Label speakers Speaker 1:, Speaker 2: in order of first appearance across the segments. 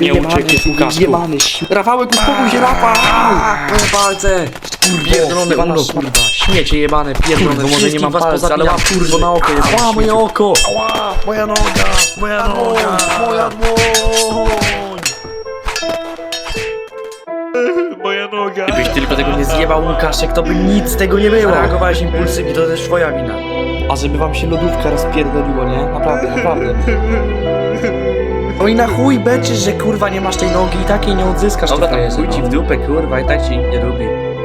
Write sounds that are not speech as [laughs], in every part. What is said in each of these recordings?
Speaker 1: Nie uciekniesz, Łukaszku.
Speaker 2: Jebany, Rafałek, uspokój się, Rafał!
Speaker 1: Moje palce! Pierdolone uno, kurwa. Śmiecie jebane, pierdolone.
Speaker 2: Kurwa, może nie mam
Speaker 1: was
Speaker 2: palca, ale mam
Speaker 1: kurwo na oko jebane.
Speaker 2: Ała, moje oko!
Speaker 1: Ała, moja noga, moja noga, moja dłoń. Moja noga. Gdybyś tylko tego nie zjebał, Łukaszek, to by nic z tego nie było. Reagowałeś impulsywnie, to też twoja wina.
Speaker 2: A żeby wam się lodówka rozpierdoliło, nie? Naprawdę, naprawdę. [laughs]
Speaker 1: No i na chuj beczysz, że kurwa nie masz tej nogi i takiej nie odzyskasz.
Speaker 2: Dobra, tam chuj ci
Speaker 1: no.
Speaker 2: w dupę, kurwa, i tak ci nie lubi.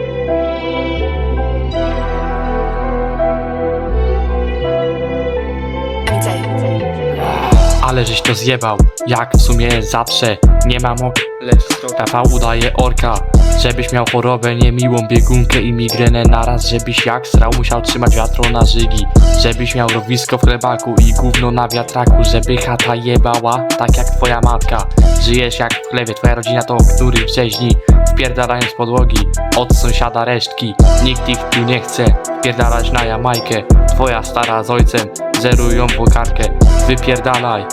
Speaker 3: Ale żeś to zjebał, jak w sumie zawsze Nie mam ok,
Speaker 2: Lecz.
Speaker 3: Rafał udaje orka Żebyś miał chorobę, niemiłą biegunkę i migrenę. Naraz, żebyś jak srał musiał trzymać wiatro na żygi. Żebyś miał rowisko w chlebaku i gówno na wiatraku Żeby chata jebała, tak jak twoja matka. Żyjesz jak w chlewie, twoja rodzina to który w rzeźni Wpierdalają z podłogi, od sąsiada resztki. Nikt ich tu nie chce, wpierdalać na Jamajkę. Twoja stara z ojcem, zerują wokarkę Wypierdalaj,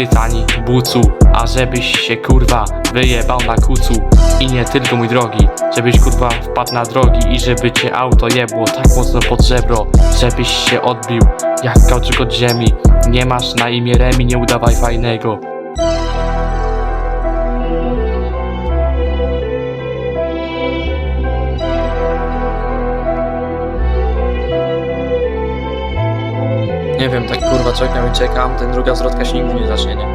Speaker 3: ty tani bucu, a żebyś się kurwa wyjebał na kucu. I nie tylko mój drogi, żebyś kurwa wpadł na drogi I żeby cię auto jebło tak mocno pod żebro Żebyś się odbił jak kauczyk od ziemi. Nie masz na imię Remi, nie udawaj fajnego
Speaker 1: Nie wiem, tak kurwa czekam i czekam, ten druga zwrotka się nigdy nie zacznie, nie?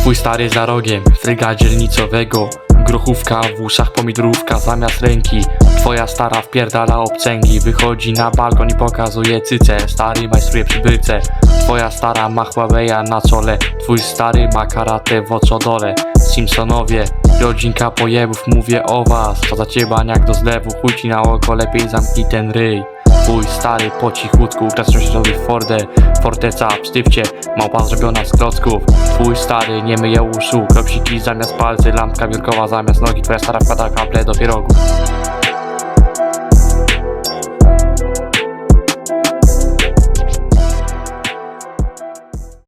Speaker 3: Twój stary za rogiem, fryga dzielnicowego Grochówka w uszach, pomidrówka zamiast ręki. Twoja stara wpierdala obcęgi Wychodzi na balkon i pokazuje cyce. Stary majstruje przybryce Twoja stara ma Huawei'a na czole. Twój stary ma karate w oczodole Simpsonowie, rodzinka pojebów, mówię o was. To za ciebaniak do zlewu, chuj ci na oko, lepiej zamknij ten ryj. Twój stary po cichutku gracą się robi w Fordę Forteca w małpa zrobiona z klocków. Twój stary nie myje uszu. Kropsiki zamiast palcy, lampka biurkowa zamiast nogi. Twoja stara wkłada kaple do pierogów